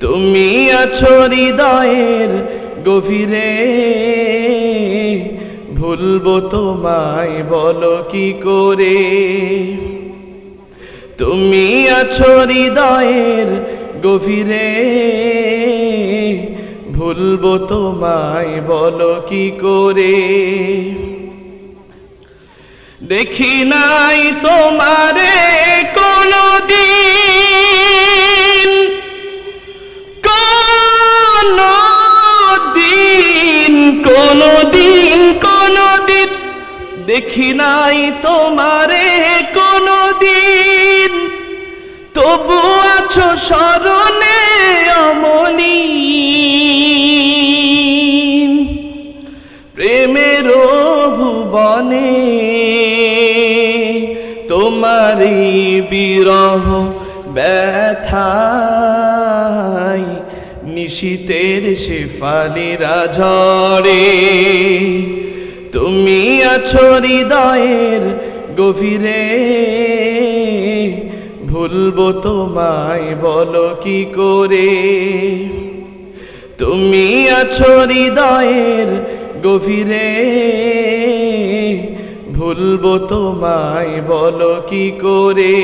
তুমি আছো হৃদয়ের গভীরে। ভুলবো তোমায়, বলো কি করে? তুমি আছো হৃদয়ের গভীরে। ভুলবো তোমায়, বলো কি করে? দেখি নাই তোমারে কোনো দিন কোনো দিন দেখি নাই তোমারে কোনো দিন তবু আছো স্মরণে অমলি প্রেমের ভুবনে। তোমারি বিরহ ব্যথায় নিশীতের শেফালিরা ঝরে তুমি আছো হৃদয়ের গভীরে। ভুলবো তোমায়, বলো কি করে? তুমি আছো হৃদয়ের গভীরে। ভুলবো তোমায়, বলো কি করে?